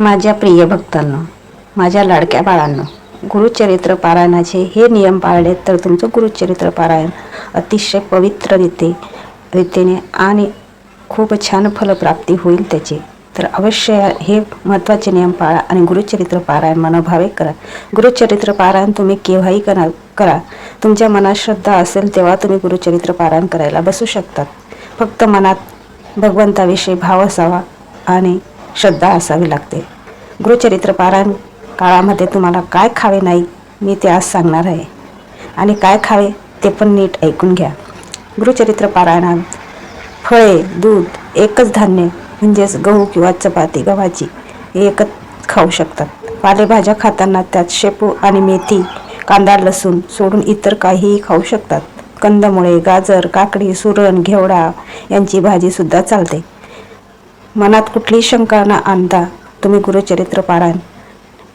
माझ्या प्रिय भक्तांनो माझ्या लाडक्या बाळांनो गुरुचरित्र पारायणाचे हे नियम पाळले तर तुमचं गुरुचरित्र पारायण अतिशय पवित्र रीते रीतीने आणि खूप छान फलप्राप्ती होईल त्याची. तर अवश्य हे महत्त्वाचे नियम पाळा आणि गुरुचरित्र पारायण मनोभावे करा. गुरुचरित्र पारायण तुम्ही केव्हाही करा करा. तुमच्या मनात श्रद्धा असेल तेव्हा तुम्ही गुरुचरित्र पारायण करायला बसू शकतात फक्त मनात भगवंताविषयी भाव असावा आणि श्रद्धा असावी लागते. गुरुचरित्र पारायण काळामध्ये तुम्हाला काय खावे नाही मी ते आज सांगणार आहे. आणि काय खावे ते पण नीट ऐकून घ्या. गुरुचरित्र पारायणात फळे दूध एकच धान्य म्हणजेच गहू किंवा चपाती गव्हाची एकच खाऊ शकतात. पालेभाज्या खाताना त्यात शेपू आणि मेथी कांदा लसूण सोडून इतर काहीही खाऊ शकतात. कंदमुळे गाजर काकडी सुरण घेवडा यांची भाजीसुद्धा चालते. मनात कुठलीही शंका न आणता तुम्ही गुरुचरित्र पारायण.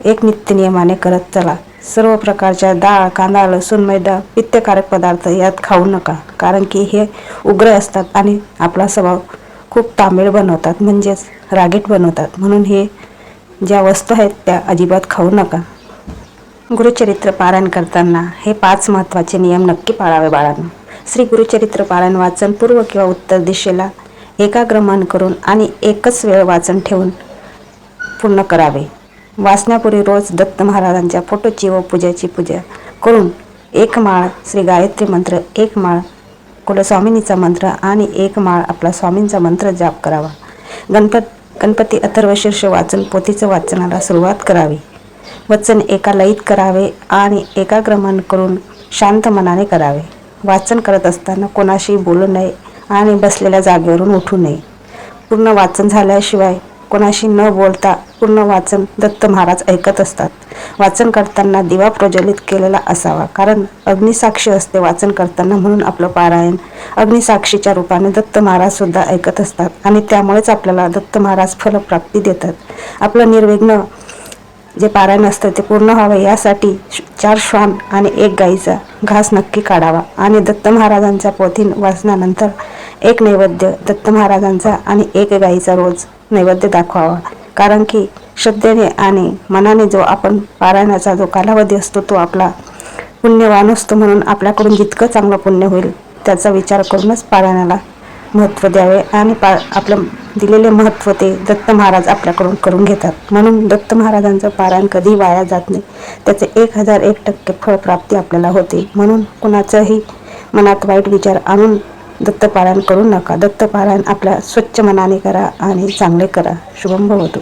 एक नित्य नियमाने करत चला. सर्व प्रकारच्या डाळ कांदा लसूण मैदा पित्तकारक पदार्थ यात खाऊ नका. कारण की हे उग्र असतात आणि आपला स्वभाव खूप तांबेळ बनवतात म्हणजेच रागीट बनवतात. म्हणून हे ज्या वस्तू आहेत त्या अजिबात खाऊ नका. गुरुचरित्र पारायण करताना हे पाच महत्त्वाचे नियम नक्की पाळावे बाळांना. श्री गुरुचरित्र पारायण वाचन पूर्व किंवा उत्तर दिशेला एकाग्रमण करून आणि एकच वेळ वाचन ठेवून पूर्ण करावे. वाचण्यापूर्वी रोज दत्त महाराजांच्या फोटोची व पूजेची पूजा करून एक माळ श्री गायत्री मंत्र एक माळ कुलस्वामिनीचा मंत्र आणि एक माळ आपला स्वामींचा मंत्र जाप करावा. गणपत गणपती अथर्वशीर्ष वाचन पोथीचं वाचनाला सुरुवात करावी. वचन एका लयीत करावे आणि एकाग्रमन करून शांत मनाने करावे. वाचन करत असताना कोणाशी बोलू नये आणि बसलेल्या जागेवरून उठू नये. पूर्ण वाचन झाल्याशिवाय कोणाशी न बोलता पूर्ण वाचन दत्त महाराज ऐकत असतात. वाचन करताना दिवा प्रज्वलित केलेला असावा कारण अग्निसाक्षी असते वाचन करताना म्हणून आपलं पारायण. अग्निसाक्षीच्या रूपाने दत्त महाराज सुद्धा ऐकत असतात आणि त्यामुळेच आपल्याला दत्त महाराज फलप्राप्ती देतात. आपलं निर्विघ्न जे पारायण असतं ते पूर्ण व्हावं यासाठी चार श्वान आणि एक गाईचा घास नक्की काढावा आणि दत्त महाराजांच्या पोथी वाचनानंतर एक नैवेद्य दत्त महाराजांचा आणि एक गाईचा रोज नैवेद्य दाखवावा. कारण की श्रद्धेने आणि मनाने जो आपण पारायणाचा जो कालावधी असतो तो आपला पुण्यवान असतो म्हणून आपल्याकडून जितकं चांगलं पुण्य होईल त्याचा विचार करूनच पारायणाला महत्त्व द्यावे आणि पा आपलं दिलेले महत्त्व ते दत्त महाराज आपल्याकडून करून घेतात. म्हणून दत्त महाराजांचं पारायण कधी वाया जात नाही. त्याचे एक हजार एक टक्के फळप्राप्ती आपल्याला होते. म्हणून कुणाचंही मनात वाईट विचार आणून दत्तपारायण करू नका. दत्तपारायण आपल्या स्वच्छ मनाने करा आणि चांगले करा. शुभम भवतु.